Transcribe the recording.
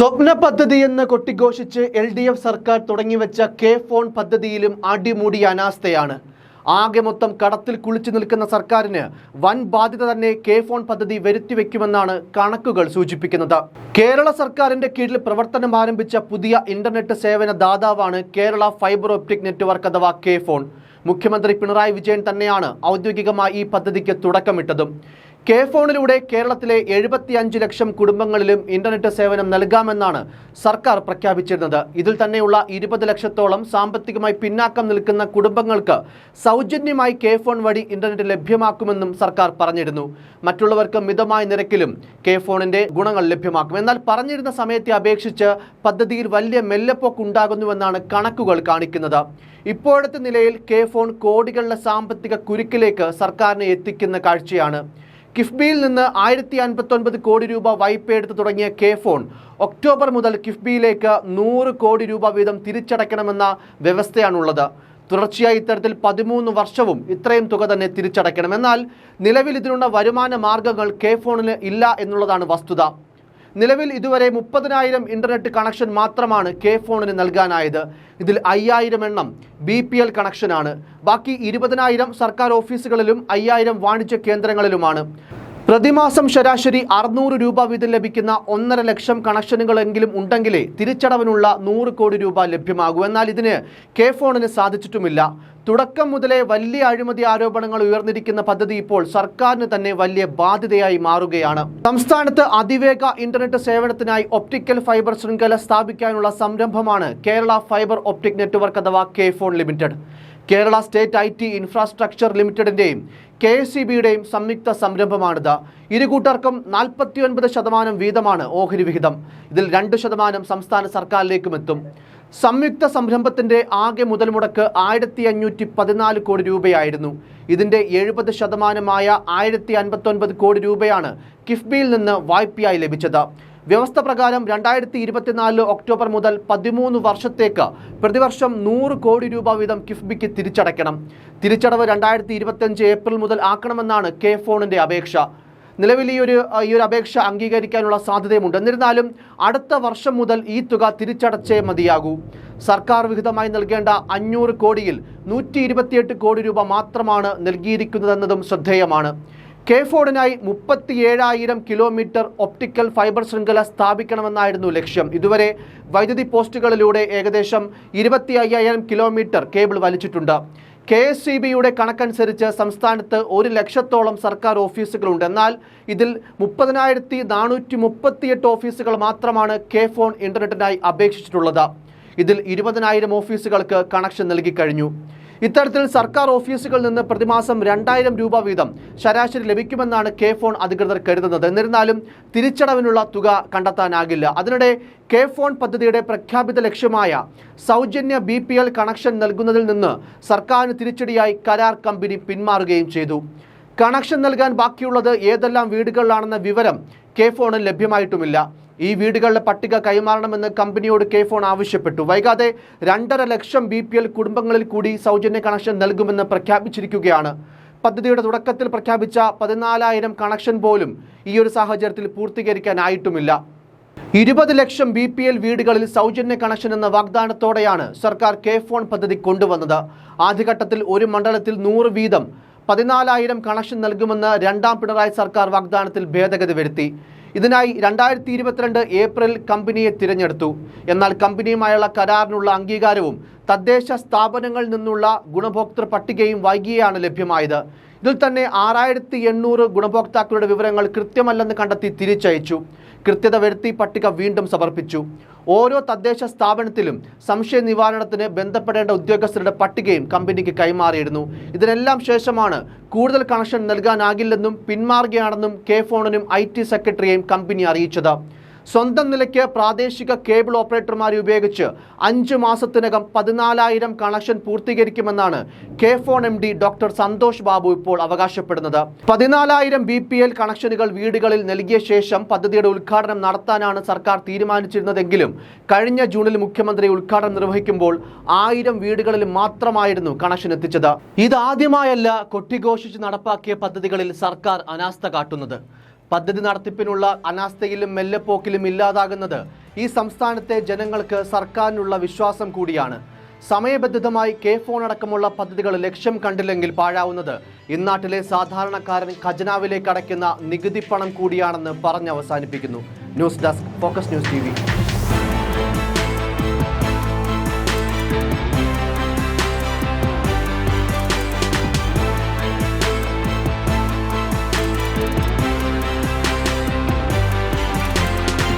സ്വപ്ന പദ്ധതി എന്ന് കൊട്ടിഘോഷിച്ച് L D F സർക്കാർ തുടങ്ങിവെച്ച കെ ഫോൺ പദ്ധതിയിലും അടിമുടി അനാസ്ഥയാണ്. ആകെ മൊത്തം കടത്തിൽ കുളിച്ചു നിൽക്കുന്ന സർക്കാരിന് വൻ ബാധ്യത തന്നെ കെ ഫോൺ പദ്ധതി വരുത്തിവെക്കുമെന്നാണ് കണക്കുകൾ സൂചിപ്പിക്കുന്നത്. കേരള സർക്കാരിന്റെ കീഴിൽ പ്രവർത്തനം ആരംഭിച്ച പുതിയ ഇന്റർനെറ്റ് സേവന ദാതാവാണ് കേരള ഫൈബർ ഒപ്റ്റിക് നെറ്റ്വർക്ക് അഥവാ കെ ഫോൺ. മുഖ്യമന്ത്രി പിണറായി വിജയൻ തന്നെയാണ് ഔദ്യോഗികമായി ഈ പദ്ധതിക്ക് തുടക്കമിട്ടതും. കെ ഫോണിലൂടെ കേരളത്തിലെ എഴുപത്തിയഞ്ച് ലക്ഷം കുടുംബങ്ങളിലും ഇന്റർനെറ്റ് സേവനം നൽകാമെന്നാണ് സർക്കാർ പ്രഖ്യാപിച്ചിരുന്നത്. ഇതിൽ തന്നെയുള്ള ഇരുപത് ലക്ഷത്തോളം സാമ്പത്തികമായി പിന്നാക്കം നിൽക്കുന്ന കുടുംബങ്ങൾക്ക് സൗജന്യമായി കെ ഫോൺ വഴി ഇന്റർനെറ്റ് ലഭ്യമാക്കുമെന്നും സർക്കാർ പറഞ്ഞിരുന്നു. മറ്റുള്ളവർക്ക് മിതമായ നിരക്കിലും കെ ഫോണിന്റെ ഗുണങ്ങൾ ലഭ്യമാക്കും. എന്നാൽ പറഞ്ഞിരുന്ന സമയത്തെ അപേക്ഷിച്ച് പദ്ധതിയിൽ വലിയ മെല്ലപ്പോക്ക് ഉണ്ടാകുന്നുവെന്നാണ് കണക്കുകൾ കാണിക്കുന്നത്. ഇപ്പോഴത്തെ നിലയിൽ കെ ഫോൺ കോടികളുടെ സാമ്പത്തിക കുരുക്കിലേക്ക് സർക്കാരിനെ എത്തിക്കുന്ന കാഴ്ചയാണ്. കിഫ്ബിയിൽ നിന്ന് ആയിരത്തി അൻപത്തൊൻപത് കോടി രൂപ വായ്പയെടുത്ത് തുടങ്ങിയ കെ ഫോൺ ഒക്ടോബർ മുതൽ കിഫ്ബിയിലേക്ക് നൂറ് കോടി രൂപ വീതം തിരിച്ചടയ്ക്കണമെന്ന വ്യവസ്ഥയാണുള്ളത്. തുടർച്ചയായി ഇത്തരത്തിൽ പതിമൂന്ന് വർഷവും ഇത്രയും തുക തന്നെ തിരിച്ചടയ്ക്കണം എന്നാൽ നിലവിൽ ഇതിനുള്ള വരുമാന മാർഗങ്ങൾ കെ ഫോണിന് ഇല്ല എന്നുള്ളതാണ് വസ്തുത. നിലവിൽ ഇതുവരെ മുപ്പതിനായിരം ഇന്റർനെറ്റ് കണക്ഷൻ മാത്രമാണ് കെ ഫോണിന് നൽകാനായത്. ഇതിൽ അയ്യായിരം എണ്ണം ബി പി എൽ കണക്ഷനാണ് ബാക്കി ഇരുപതിനായിരം സർക്കാർ ഓഫീസുകളിലും അയ്യായിരം വാണിജ്യ കേന്ദ്രങ്ങളിലുമാണ്. പ്രതിമാസം ശരാശരി അറുന്നൂറ് രൂപ വീതം ലഭിക്കുന്ന ഒന്നര ലക്ഷം കണക്ഷനുകളെങ്കിലും ഉണ്ടെങ്കിലേ തിരിച്ചടവിനുള്ള നൂറ് കോടി രൂപ ലഭ്യമാകൂ. എന്നാൽ ഇതിന് കെ ഫോണിന് സാധിച്ചിട്ടുമില്ല. തുടക്കം മുതലേ വലിയ അഴിമതി ആരോപണങ്ങൾ ഉയർന്നിരിക്കുന്ന പദ്ധതി ഇപ്പോൾ സർക്കാരിന് തന്നെ വലിയ ബാധ്യതയായി മാറുകയാണ്. സംസ്ഥാനത്ത് അതിവേഗ ഇന്റർനെറ്റ് സേവനത്തിനായി ഒപ്റ്റിക്കൽ ഫൈബർ ശൃംഖല സ്ഥാപിക്കാനുള്ള സംരംഭമാണ് കേരള ഫൈബർ ഒപ്റ്റിക് നെറ്റ്വർക്ക് അഥവാ K FON limited. Kerala state I T infrastructure ലിമിറ്റഡിന്റെയും K S C ബിയുടെയും സംയുക്ത സംരംഭമാണിത്. ഇരു കൂട്ടർക്കും നാൽപ്പത്തിയൊൻപത് ശതമാനം വീതമാണ് ഓഹരി വിഹിതം. ഇതിൽ രണ്ട് ശതമാനം സംസ്ഥാന സർക്കാരിലേക്കും എത്തും. സംയുക്ത സംരംഭത്തിന്റെ ആകെ മുതൽ മുടക്ക് ആയിരത്തി അഞ്ഞൂറ്റി പതിനാല് കോടി രൂപയായിരുന്നു. ഇതിന്റെ എഴുപത് ശതമാനമായ ആയിരത്തി അൻപത്തൊൻപത് കോടി രൂപയാണ് കിഫ്ബിയിൽ നിന്ന് വായ്പയായി ലഭിച്ചത്. വ്യവസ്ഥ പ്രകാരം രണ്ടായിരത്തി ഇരുപത്തിനാല് ഒക്ടോബർ മുതൽ പതിമൂന്ന് വർഷത്തേക്ക് പ്രതിവർഷം നൂറ് കോടി രൂപ വീതം കിഫ്ബിക്ക് തിരിച്ചടയ്ക്കണം. തിരിച്ചടവ് രണ്ടായിരത്തി ഇരുപത്തിയഞ്ച് ഏപ്രിൽ മുതൽ ആക്കണമെന്നാണ് കെ ഫോണിന്റെ അപേക്ഷ. നിലവിൽ ഈ ഒരു ഈ ഒരു അപേക്ഷ അംഗീകരിക്കാനുള്ള സാധ്യതയുമുണ്ട്. എന്നിരുന്നാലും അടുത്ത വർഷം മുതൽ ഈ തുക തിരിച്ചടച്ചേ മതിയാകൂ. സർക്കാർ വിഹിതമായി നൽകേണ്ട അഞ്ഞൂറ് കോടിയിൽ നൂറ്റി ഇരുപത്തിയെട്ട് കോടി രൂപ മാത്രമാണ് നൽകിയിരിക്കുന്നതെന്നതും ശ്രദ്ധേയമാണ്. കെ ഫോർഡിനായി മുപ്പത്തി ഏഴായിരം കിലോമീറ്റർ ഒപ്റ്റിക്കൽ ഫൈബർ ശൃംഖല സ്ഥാപിക്കണമെന്നായിരുന്നു ലക്ഷ്യം. ഇതുവരെ വൈദ്യുതി പോസ്റ്റുകളിലൂടെ ഏകദേശം ഇരുപത്തി അയ്യായിരം കിലോമീറ്റർ കേബിൾ വലിച്ചിട്ടുണ്ട്. കെ എസ് സി ബിയുടെ കണക്കനുസരിച്ച് സംസ്ഥാനത്ത് ഒരു ലക്ഷത്തോളം സർക്കാർ ഓഫീസുകളുണ്ട്. എന്നാൽ ഇതിൽ മുപ്പതിനായിരത്തി നാനൂറ്റി മുപ്പത്തിയെട്ട് ഓഫീസുകൾ മാത്രമാണ് കെ ഫോൺ ഇന്റർനെറ്റിനായി അപേക്ഷിച്ചിട്ടുള്ളത്. ഇതിൽ ഇരുപതിനായിരം ഓഫീസുകൾക്ക് കണക്ഷൻ നൽകി കഴിഞ്ഞു. ഇത്തരത്തിൽ സർക്കാർ ഓഫീസുകളിൽ നിന്ന് പ്രതിമാസം രണ്ടായിരം രൂപ വീതം ശരാശരി ലഭിക്കുമെന്നാണ് കെ ഫോൺ അധികൃതർ കരുതുന്നത്. എന്നിരുന്നാലും തിരിച്ചടവിനുള്ള തുക കണ്ടെത്താനാകില്ല. അതിനിടെ കെ ഫോൺ പദ്ധതിയുടെ പ്രഖ്യാപിത ലക്ഷ്യമായ സൗജന്യ ബി പി എൽ കണക്ഷൻ നൽകുന്നതിൽ നിന്ന് സർക്കാരിന് തിരിച്ചടിയായി കരാർ കമ്പനി പിന്മാറുകയും ചെയ്തു. കണക്ഷൻ നൽകാൻ ബാക്കിയുള്ളത് ഏതെല്ലാം വീടുകളിലാണെന്ന വിവരം കെ ഫോണിൽ ലഭ്യമായിട്ടുമില്ല. ഈ വീടുകളുടെ പട്ടിക കൈമാറണമെന്ന് കമ്പനിയോട് കെ ഫോൺ ആവശ്യപ്പെട്ടു. വൈകാതെ രണ്ടര ലക്ഷം ബി പി എൽ കുടുംബങ്ങളിൽ കൂടി സൗജന്യ കണക്ഷൻ നൽകുമെന്ന് പ്രഖ്യാപിച്ചിരിക്കുകയാണ്. പദ്ധതിയുടെ തുടക്കത്തിൽ പ്രഖ്യാപിച്ച പതിനാലായിരം കണക്ഷൻ പോലും ഈ ഒരു സാഹചര്യത്തിൽ പൂർത്തീകരിക്കാനായിട്ടുമില്ല. ഇരുപത് ലക്ഷം ബി പി എൽ വീടുകളിൽ സൗജന്യ കണക്ഷൻ എന്ന വാഗ്ദാനത്തോടെയാണ് സർക്കാർ കെ ഫോൺ പദ്ധതി കൊണ്ടുവന്നത്. ആദ്യഘട്ടത്തിൽ ഒരു മണ്ഡലത്തിൽ നൂറ് വീതം പതിനാലായിരം കണക്ഷൻ നൽകുമെന്ന് രണ്ടാം പിണറായി സർക്കാർ വാഗ്ദാനത്തിൽ ഭേദഗതി വരുത്തി. ഇതിനായി രണ്ടായിരത്തി ഇരുപത്തിരണ്ട് ഏപ്രിൽ കമ്പനിയെ തിരഞ്ഞെടുത്തു. എന്നാൽ കമ്പനിയുമായുള്ള കരാറിനുള്ള അംഗീകാരവും തദ്ദേശ സ്ഥാപനങ്ങളിൽ നിന്നുള്ള ഗുണഭോക്തൃ പട്ടികയും വൈകിയാണ് ലഭ്യമായത്. ഇതിൽ തന്നെ ആറായിരത്തി ഗുണഭോക്താക്കളുടെ വിവരങ്ങൾ കൃത്യമല്ലെന്ന് കണ്ടെത്തി തിരിച്ചയച്ചു. കൃത്യത വരുത്തി പട്ടിക വീണ്ടും സമർപ്പിച്ചു. ഓരോ തദ്ദേശ സ്ഥാപനത്തിലും സംശയ നിവാരണത്തിന് ബന്ധപ്പെടേണ്ട ഉദ്യോഗസ്ഥരുടെ പട്ടികയും കമ്പനിക്ക് കൈമാറിയിരുന്നു. ഇതിനെല്ലാം ശേഷമാണ് കൂടുതൽ കണക്ഷൻ നൽകാനാകില്ലെന്നും പിന്മാറുകയാണെന്നും കെ ഫോണിനും ഐ ടി സെക്രട്ടറിയെയും കമ്പനി അറിയിച്ചത്. സ്വന്തം നിലയ്ക്ക് പ്രാദേശിക കേബിൾ ഓപ്പറേറ്റർമാരെ ഉപയോഗിച്ച് അഞ്ച് മാസത്തിനകം പതിനാലായിരം connection പൂർത്തീകരിക്കുമെന്നാണ് K FON M D doctor Santhosh Babu ഇപ്പോൾ അവകാശപ്പെടുന്നത്. പതിനാലായിരം ബി പി എൽ കണക്ഷനുകൾ വീടുകളിൽ നൽകിയ ശേഷം പദ്ധതിയുടെ ഉദ്ഘാടനം നടത്താനാണ് സർക്കാർ തീരുമാനിച്ചിരുന്നതെങ്കിലും കഴിഞ്ഞ ജൂണിൽ മുഖ്യമന്ത്രി ഉദ്ഘാടനം നിർവഹിക്കുമ്പോൾ ആയിരം വീടുകളിൽ മാത്രമായിരുന്നു കണക്ഷൻ എത്തിച്ചത്. ഇതാദ്യമായല്ല കൊട്ടിഘോഷിച്ച് നടപ്പാക്കിയ പദ്ധതികളിൽ സർക്കാർ അനാസ്ഥ കാട്ടുന്നത്. പദ്ധതി നടത്തിപ്പിനുള്ള അനാസ്ഥയിലും മെല്ലെപ്പോക്കിലും ഇല്ലാതാകുന്നത് ഈ സംസ്ഥാനത്തെ ജനങ്ങൾക്ക് സർക്കാരിനുള്ള വിശ്വാസം കൂടിയാണ്. സമയബന്ധിതമായി കെ ഫോൺ അടക്കമുള്ള പദ്ധതികൾ ലക്ഷ്യം കണ്ടില്ലെങ്കിൽ പാഴാവുന്നത്. ഇന്നാട്ടിലെ സാധാരണക്കാരൻ ഖജനാവിലേക്ക് അടയ്ക്കുന്ന നികുതി പണം കൂടിയാണെന്ന് പറഞ്ഞ് അവസാനിപ്പിക്കുന്നു. News desk focus news T